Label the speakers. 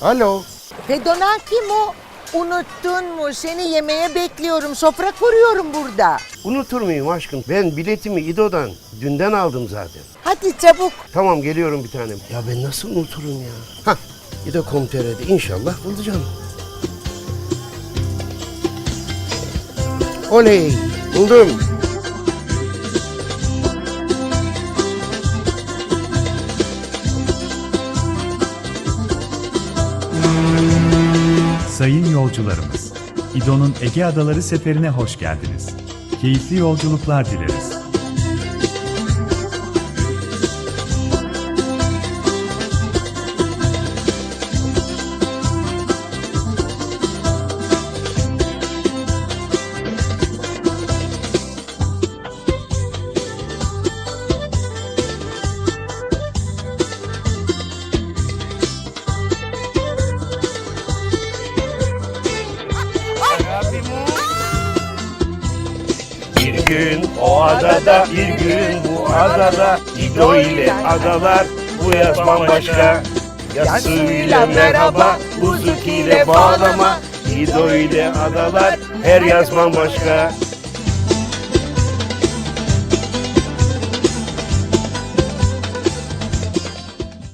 Speaker 1: Alo.
Speaker 2: Fedona kim o? Unuttun mu? Seni yemeğe bekliyorum. Sofra kuruyorum burada.
Speaker 1: Unutur muyum aşkım? Ben biletimi İdo'dan dünden aldım zaten.
Speaker 2: Hadi çabuk.
Speaker 1: Tamam geliyorum bir tanem. Ya ben nasıl unuturum ya? Hah İdo.com.tr'de inşallah bulacağım. Oley buldum.
Speaker 3: Sayın yolcularımız, İdo'nun Ege Adaları seferine hoş geldiniz. Keyifli yolculuklar dileriz.
Speaker 1: Gün o adada, bir gün bu adada İdo ile adalar, bu yaz bambaşka. Yasıyla merhaba, buzuk ile bağlama İdo ile adalar, her yaz bambaşka